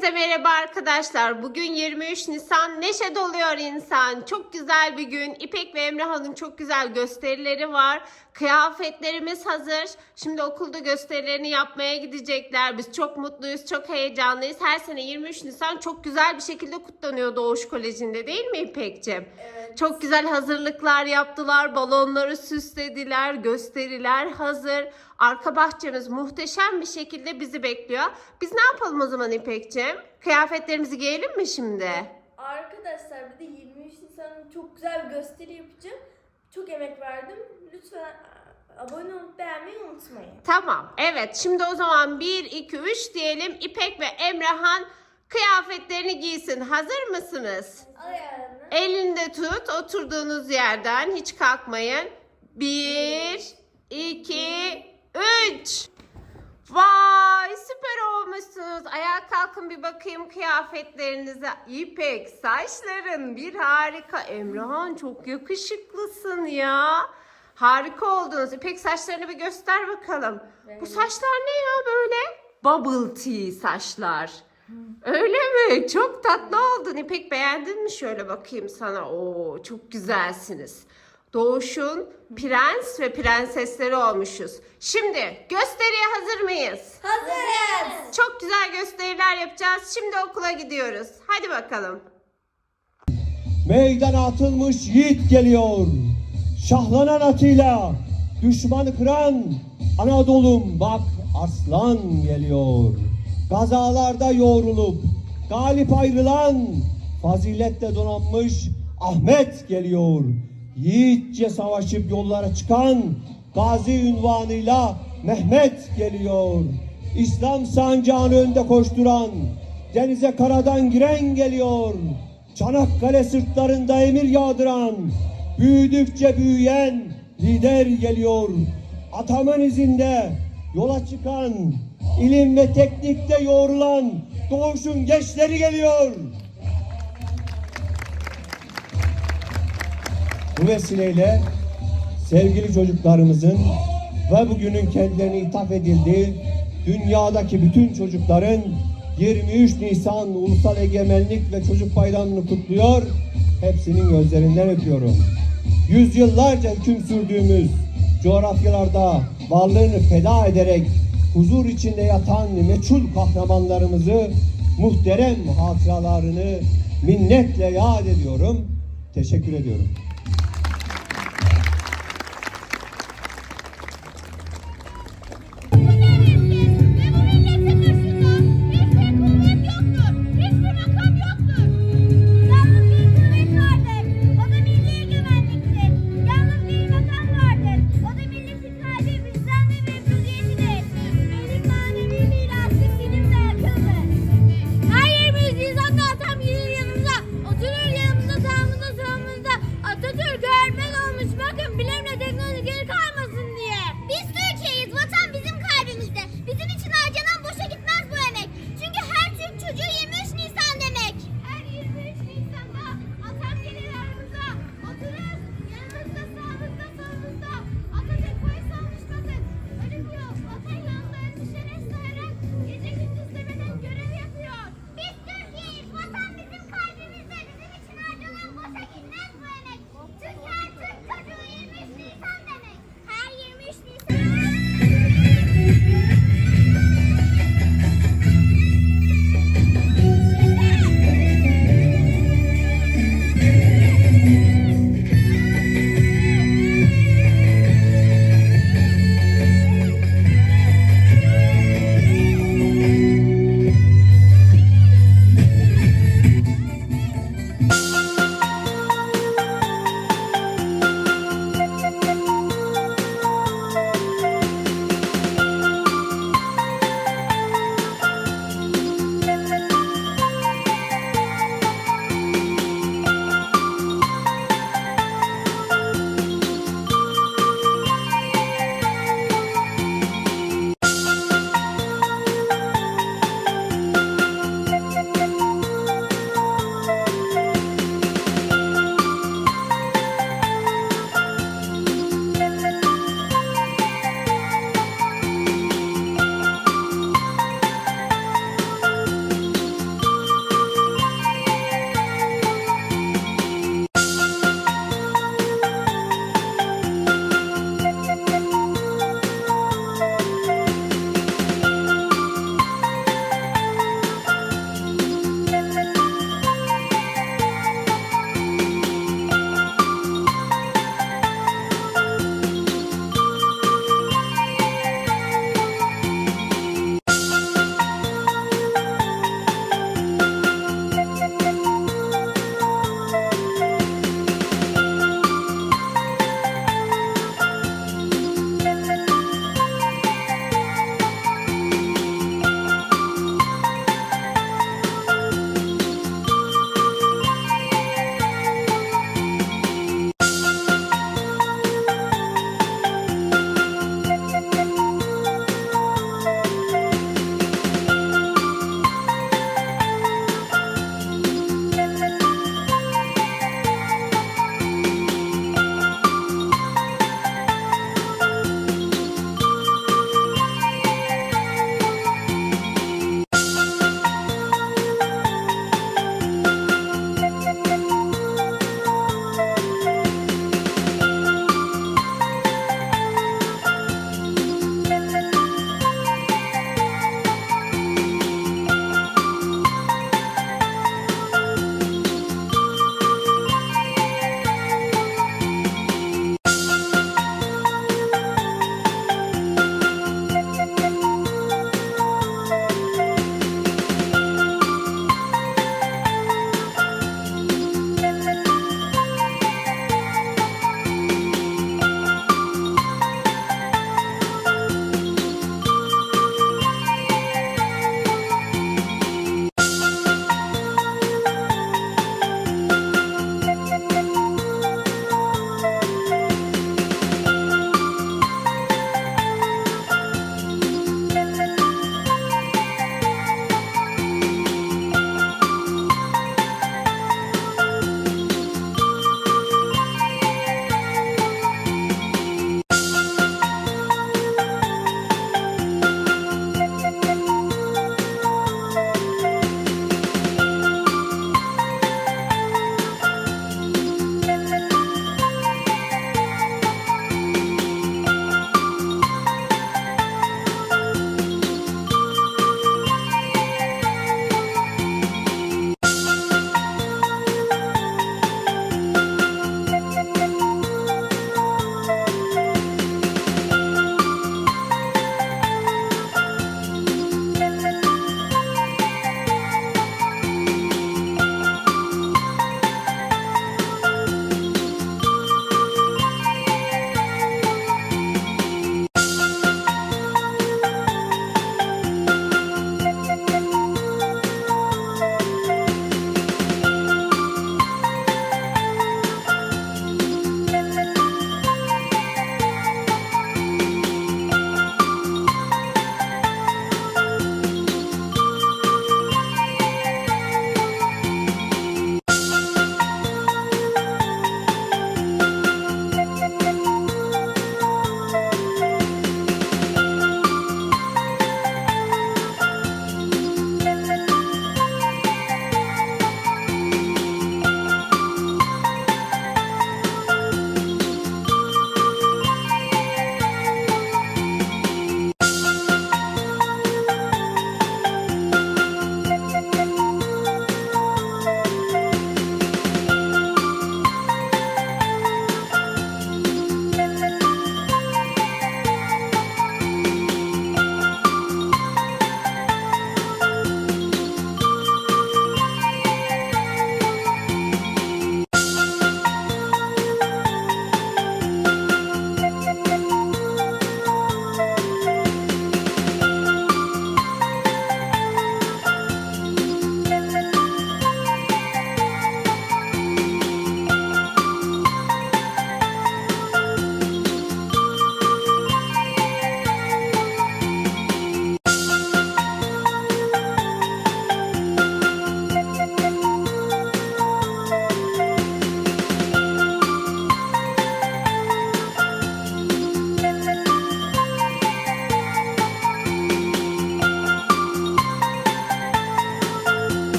Hepinize merhaba arkadaşlar. Bugün 23 Nisan. Neşe doluyor insan. Çok güzel bir gün. İpek ve Emrah'ın çok güzel gösterileri var. Kıyafetlerimiz hazır. Şimdi okulda gösterilerini yapmaya gidecekler. Biz çok mutluyuz, çok heyecanlıyız. Her sene 23 Nisan çok güzel bir şekilde kutlanıyor Doğuş Koleji'nde değil mi İpek'ciğim? Evet. Çok güzel hazırlıklar yaptılar. Balonları süslediler. Gösteriler hazır. Arka bahçemiz muhteşem bir şekilde bizi bekliyor. Biz ne yapalım o zaman İpek'ciğim? Kıyafetlerimizi giyelim mi şimdi? Arkadaşlar bir de 23 Nisan'ın çok güzel bir gösteri yapacağım. Çok emek verdim. Lütfen abone olup beğenmeyi unutmayın. Tamam. Evet. Şimdi o zaman 1, 2, 3 diyelim. İpek ve Emrehan kıyafetlerini giysin. Hazır mısınız? Ayağını. Elinde tut. Oturduğunuz yerden hiç kalkmayın. 1, 2, 3. Vay süper olmuşsunuz. Ayağa kalkın bir bakayım kıyafetlerinize. İpek saçların bir harika. Emrehan çok yakışıklısın ya. Harika oldunuz. İpek saçlarını bir göster bakalım. Bu saçlar ne ya böyle? Bubble tea saçlar. Öyle mi? Çok tatlı oldun. İpek beğendin mi? Şöyle bakayım sana. Oo, çok güzelsiniz. Doğuş'un prens ve prensesleri olmuşuz. Şimdi gösteriye hazır mıyız? Hazırız. Çok güzel gösteriler yapacağız. Şimdi okula gidiyoruz. Hadi bakalım. Meydana atılmış yiğit geliyor. Şahlanan atıyla düşmanı kıran Anadolu'm bak arslan geliyor. Gazalarda yoğrulup galip ayrılan faziletle donanmış Ahmet geliyor. Yiğitçe savaşıp yollara çıkan gazi ünvanıyla Mehmet geliyor. İslam sancağını önde koşturan denize karadan giren geliyor. Çanakkale sırtlarında emir yağdıran, büyüdükçe büyüyen lider geliyor. Ataman izinde yola çıkan, ilim ve teknikte yoğrulan doğuşun gençleri geliyor. Bu vesileyle sevgili çocuklarımızın ve bugünün kendilerine ithaf edildiği dünyadaki bütün çocukların 23 Nisan Ulusal Egemenlik ve Çocuk Bayramı'nı kutluyor. Hepsinin gözlerinden öpüyorum. Yüzyıllarca hüküm sürdüğümüz coğrafyalarda varlığını feda ederek huzur içinde yatan meçhul kahramanlarımızı muhterem hatıralarını minnetle yad ediyorum. Teşekkür ediyorum.